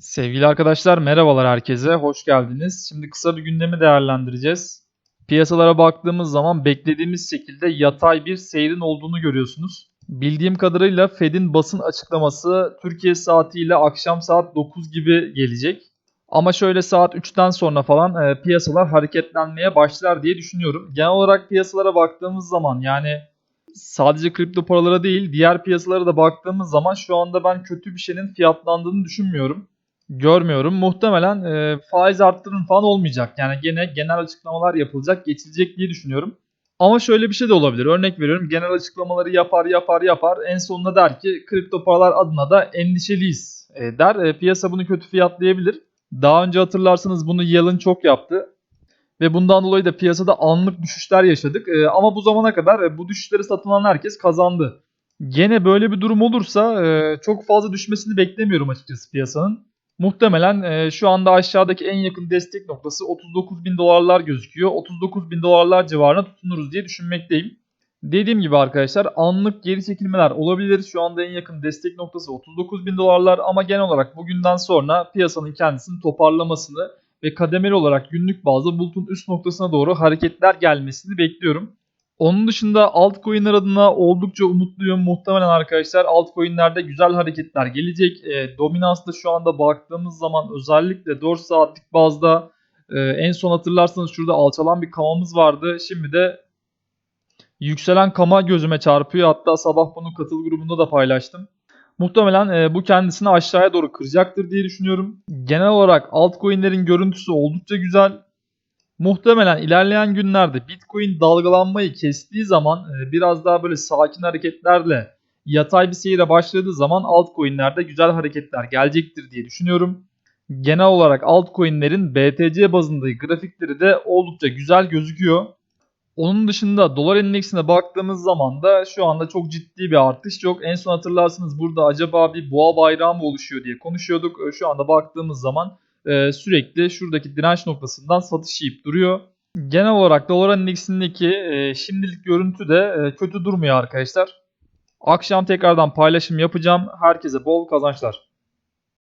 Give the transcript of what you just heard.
Sevgili arkadaşlar merhabalar herkese, hoş geldiniz. Şimdi kısa bir gündemi değerlendireceğiz. Piyasalara baktığımız zaman beklediğimiz şekilde yatay bir seyrin olduğunu görüyorsunuz. Bildiğim kadarıyla Fed'in basın açıklaması Türkiye saatiyle akşam saat 9 gibi gelecek. Ama şöyle saat 3'ten sonra falan e, piyasalar hareketlenmeye başlar diye düşünüyorum. Genel olarak piyasalara baktığımız zaman yani sadece kripto paralara değil diğer piyasalara da baktığımız zaman şu anda ben kötü bir şeyin fiyatlandığını düşünmüyorum görmüyorum. Muhtemelen e, faiz arttırım falan olmayacak. Yani gene genel açıklamalar yapılacak, geçilecek diye düşünüyorum. Ama şöyle bir şey de olabilir. Örnek veriyorum genel açıklamaları yapar yapar yapar. En sonunda der ki kripto paralar adına da endişeliyiz e, der. E, piyasa bunu kötü fiyatlayabilir. Daha önce hatırlarsanız bunu Yellen çok yaptı. Ve bundan dolayı da piyasada anlık düşüşler yaşadık. E, ama bu zamana kadar e, bu düşüşleri satın alan herkes kazandı. Gene böyle bir durum olursa e, çok fazla düşmesini beklemiyorum açıkçası piyasanın. Muhtemelen e, şu anda aşağıdaki en yakın destek noktası 39 bin dolarlar gözüküyor. 39 bin dolarlar civarına tutunuruz diye düşünmekteyim. Dediğim gibi arkadaşlar anlık geri çekilmeler olabilir. Şu anda en yakın destek noktası 39 bin dolarlar ama genel olarak bugünden sonra piyasanın kendisini toparlamasını ve kademeli olarak günlük bazda bulutun üst noktasına doğru hareketler gelmesini bekliyorum. Onun dışında altcoin'ler adına oldukça umutluyum. Muhtemelen arkadaşlar altcoin'lerde güzel hareketler gelecek. E, dominansta şu anda baktığımız zaman özellikle 4 saatlik bazda e, en son hatırlarsanız şurada alçalan bir kamamız vardı. Şimdi de yükselen kama gözüme çarpıyor. Hatta sabah bunu katıl grubunda da paylaştım. Muhtemelen e, bu kendisini aşağıya doğru kıracaktır diye düşünüyorum. Genel olarak altcoin'lerin görüntüsü oldukça güzel. Muhtemelen ilerleyen günlerde Bitcoin dalgalanmayı kestiği zaman e, biraz daha böyle sakin hareketlerle yatay bir seyre başladığı zaman altcoin'lerde güzel hareketler gelecektir diye düşünüyorum. Genel olarak altcoin'lerin BTC bazındaki grafikleri de oldukça güzel gözüküyor. Onun dışında dolar endeksine baktığımız zaman da şu anda çok ciddi bir artış yok. En son hatırlarsınız burada acaba bir boğa bayrağı mı oluşuyor diye konuşuyorduk. E, Şu anda baktığımız zaman e, sürekli şuradaki direnç noktasından satış yiyip duruyor. Genel olarak dolar endeksindeki e, şimdilik görüntü de e, kötü durmuyor arkadaşlar. Akşam tekrardan paylaşım yapacağım. Herkese bol kazançlar.